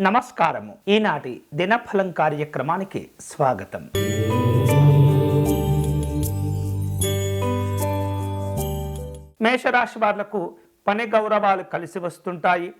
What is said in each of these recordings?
నమస్కారము. ఈనాటి దినఫలం కార్యక్రమానికి స్వాగతం. మేషరాశి వాళ్ళకు పని గౌరవాలు కలిసి వస్తుంటాయి.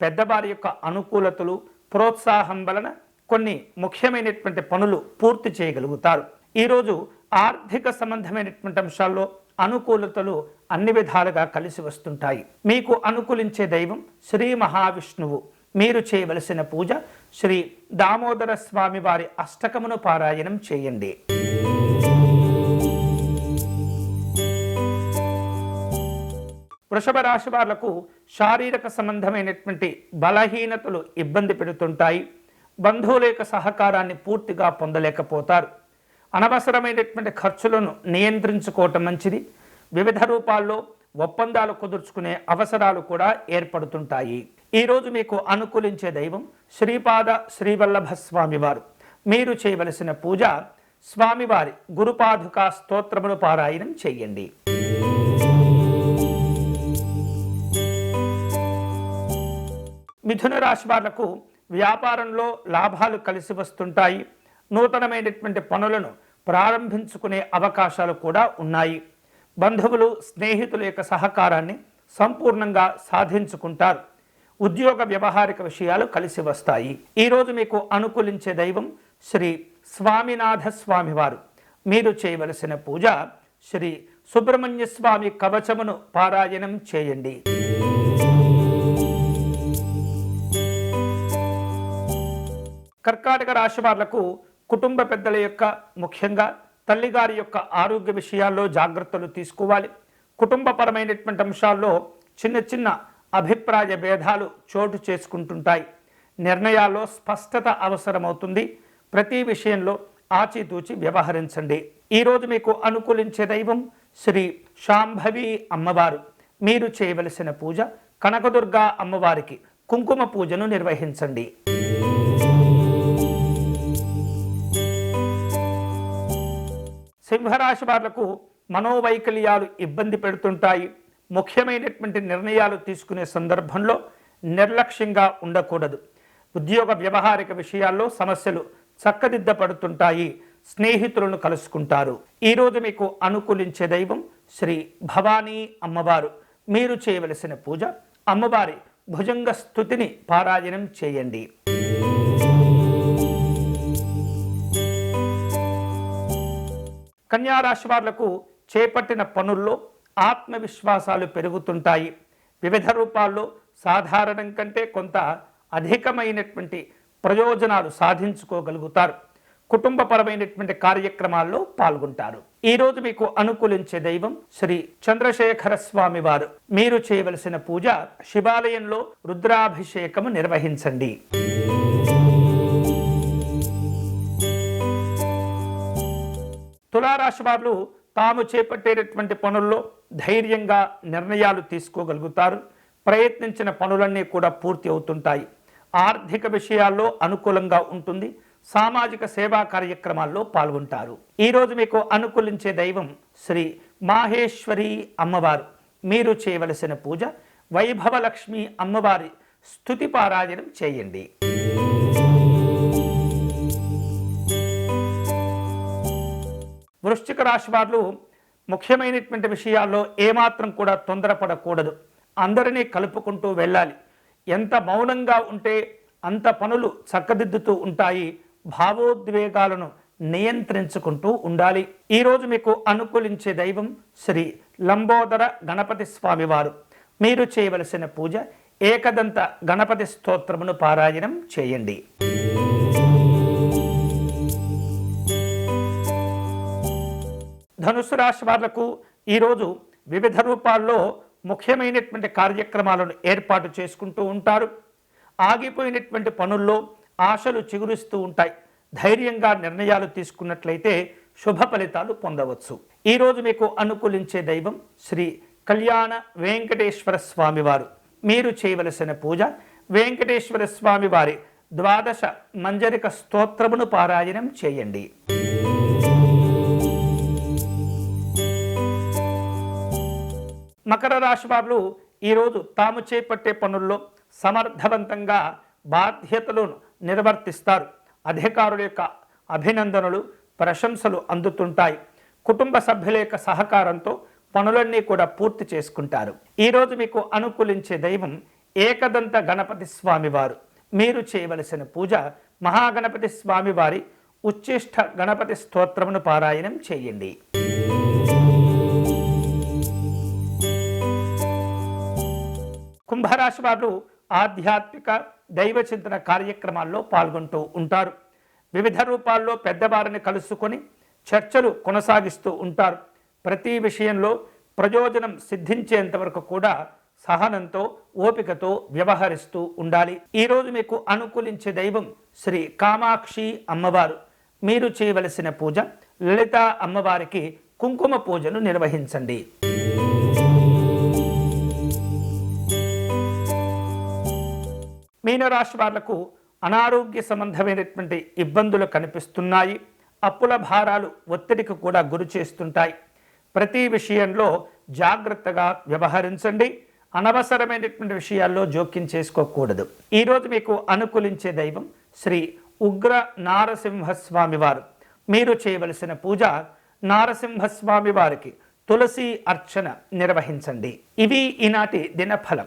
పెద్దవారి యొక్క అనుకూలతలు ప్రోత్సాహం వలన కొన్ని ముఖ్యమైనటువంటి పనులు పూర్తి చేయగలుగుతారు. ఈరోజు ఆర్థిక సంబంధమైనటువంటి అంశాల్లో అనుకూలతలు అన్ని విధాలుగా కలిసి వస్తుంటాయి. మీకు అనుకూలించే దైవం శ్రీ మహావిష్ణువు. మీరు చేయవలసిన పూజ శ్రీ దామోదర స్వామి వారి అష్టకమును పారాయణం చేయండి. వృషభ రాశి వాళ్ళకు శారీరక సంబంధమైనటువంటి బలహీనతలు ఇబ్బంది పెడుతుంటాయి. బంధువుల యొక్క సహకారాన్ని పూర్తిగా పొందలేకపోతారు. అనవసరమైనటువంటి ఖర్చులను నియంత్రించుకోవటం మంచిది. వివిధ రూపాల్లో ఒప్పందాలు కుదుర్చుకునే అవసరాలు కూడా ఏర్పడుతుంటాయి. ఈరోజు మీకు అనుకూలించే దైవం శ్రీపాద శ్రీవల్లభ స్వామివారు మీరు చేయవలసిన పూజ స్వామివారి గురుపాదుకా స్తోత్రమును పారాయణం చేయండి. మిథున రాశి వాళ్ళకు వ్యాపారంలో లాభాలు కలిసి వస్తుంటాయి. నూతనమైనటువంటి పనులను ప్రారంభించుకునే అవకాశాలు కూడా ఉన్నాయి. బంధువులు స్నేహితుల యొక్క సహకారాన్ని సంపూర్ణంగా సాధించుకుంటారు. ఉద్యోగ వ్యవహారిక విషయాలు కలిసి వస్తాయి. ఈరోజు మీకు అనుకూలించే దైవం శ్రీ స్వామినాథ స్వామివారు. మీరు చేయవలసిన పూజ శ్రీ సుబ్రహ్మణ్య స్వామి కవచమును పారాయణం చేయండి. కర్కాటక రాశి వాళ్ళకు కుటుంబ పెద్దల యొక్క ముఖ్యంగా తల్లిగారి యొక్క ఆరోగ్య విషయాల్లో జాగ్రత్తలు తీసుకోవాలి. కుటుంబపరమైనటువంటి అంశాల్లో చిన్న చిన్న అభిప్రాయ భేదాలు చోటు చేసుకుంటుంటాయి. నిర్ణయాల్లో స్పష్టత అవసరమవుతుంది. ప్రతి విషయంలో ఆచితూచి వ్యవహరించండి. ఈరోజు మీకు అనుకూలించే దైవం శ్రీ శాంభవి అమ్మవారు. మీరు చేయవలసిన పూజ కనకదుర్గా అమ్మవారికి కుంకుమ పూజను నిర్వహించండి. సింహరాశి వాళ్ళకు మనోవైకల్యాలు ఇబ్బంది పెడుతుంటాయి. ముఖ్యమైనటువంటి నిర్ణయాలు తీసుకునే సందర్భంలో నిర్లక్ష్యంగా ఉండకూడదు. ఉద్యోగ వ్యవహారిక విషయాల్లో సమస్యలు చక్కదిద్దపడుతుంటాయి. స్నేహితులను కలుసుకుంటారు. ఈరోజు మీకు అనుకూలించే దైవం శ్రీ భవానీ అమ్మవారు. మీరు చేయవలసిన పూజ అమ్మవారి భుజంగ స్థుతిని పారాయణం చేయండి. కన్యారాశి వాళ్ళకు చేపట్టిన పనుల్లో ఆత్మవిశ్వాసాలు పెరుగుతుంటాయి. వివిధ రూపాల్లో సాధారణం కంటే కొంత అధికమైనటువంటి ప్రయోజనాలు సాధించుకోగలుగుతారు. కుటుంబపరమైనటువంటి కార్యక్రమాల్లో పాల్గొంటారు. ఈరోజు మీకు అనుకూలించే దైవం శ్రీ చంద్రశేఖర స్వామి వారు. మీరు చేయవలసిన పూజ శివాలయంలో రుద్రాభిషేకము నిర్వహించండి. తులారాశి వారు తాము చేపట్టేటటువంటి పనుల్లో ధైర్యంగా నిర్ణయాలు తీసుకోగలుగుతారు. ప్రయత్నించిన పనులన్నీ కూడా పూర్తి అవుతుంటాయి. ఆర్థిక విషయాల్లో అనుకూలంగా ఉంటుంది. సామాజిక సేవా కార్యక్రమాల్లో పాల్గొంటారు. ఈరోజు మీకు అనుకూలించే దైవం శ్రీ మాహేశ్వరి అమ్మవారు. మీరు చేయవలసిన పూజ వైభవలక్ష్మి అమ్మవారి స్థుతి పారాయణం చేయండి. వృశ్చిక రాశి వారు ముఖ్యమైనటువంటి విషయాల్లో ఏమాత్రం కూడా తొందరపడకూడదు. అందరినీ కలుపుకుంటూ వెళ్ళాలి. ఎంత మౌనంగా ఉంటే అంత పనులు చక్కదిద్దుతూ ఉంటాయి. భావోద్వేగాలను నియంత్రించుకుంటూ ఉండాలి. ఈరోజు మీకు అనుకూలించే దైవం శ్రీ లంబోదర గణపతి స్వామివారు. మీరు చేయవలసిన పూజ ఏకదంత గణపతి స్తోత్రమును పారాయణం చేయండి. ధనుసు రాశి వాళ్ళకు ఈరోజు వివిధ రూపాల్లో ముఖ్యమైనటువంటి కార్యక్రమాలను ఏర్పాటు చేసుకుంటూ ఉంటారు. ఆగిపోయినటువంటి పనుల్లో ఆశలు చిగురిస్తూ ఉంటాయి. ధైర్యంగా నిర్ణయాలు తీసుకున్నట్లయితే శుభ ఫలితాలు పొందవచ్చు. ఈరోజు మీకు అనుకూలించే దైవం శ్రీ కళ్యాణ వెంకటేశ్వర స్వామివారు మీరు చేయవలసిన పూజ వెంకటేశ్వర స్వామివారి ద్వాదశ మంజరిక స్తోత్రమును పారాయణం చేయండి. మకర రాశి వారు ఈరోజు తాము చేపట్టే పనుల్లో సమర్థవంతంగా బాధ్యతలను నిర్వర్తిస్తారు. అధికారుల యొక్క అభినందనలు ప్రశంసలు అందుతుంటాయి. కుటుంబ సభ్యుల యొక్క సహకారంతో పనులన్నీ కూడా పూర్తి చేసుకుంటారు. ఈరోజు మీకు అనుకూలించే దైవం ఏకదంత గణపతి స్వామివారు. మీరు చేయవలసిన పూజ మహాగణపతి స్వామివారి ఉచ్చిష్ట గణపతి స్తోత్రమును పారాయణం చేయండి. కుంభరాశి వారు ఆధ్యాత్మిక దైవ చింతన కార్యక్రమాల్లో పాల్గొంటూ ఉంటారు. వివిధ రూపాల్లో పెద్దవారిని కలుసుకొని చర్చలు కొనసాగిస్తూ ఉంటారు. ప్రతి విషయంలో ప్రయోజనం సిద్ధించేంత వరకు కూడా సహనంతో ఓపికతో వ్యవహరిస్తూ ఉండాలి. ఈరోజు మీకు అనుకూలించే దైవం శ్రీ కామాక్షి అమ్మవారు. మీరు చేయవలసిన పూజ లలిత అమ్మవారికి కుంకుమ పూజను నిర్వహించండి. మీనరాశి వాళ్ళకు అనారోగ్య సంబంధమైనటువంటి ఇబ్బందులు కనిపిస్తున్నాయి. అప్పుల భారాలు ఒత్తిడికి కూడా గురి చేస్తుంటాయి. ప్రతి విషయంలో జాగ్రత్తగా వ్యవహరించండి. అనవసరమైనటువంటి విషయాల్లో జోక్యం చేసుకోకూడదు. ఈరోజు మీకు అనుకూలించే దైవం శ్రీ ఉగ్ర నారసింహస్వామి వారు. మీరు చేయవలసిన పూజ నారసింహస్వామి వారికి తులసి అర్చన నిర్వహించండి. ఇవి ఈనాటి దినఫలం.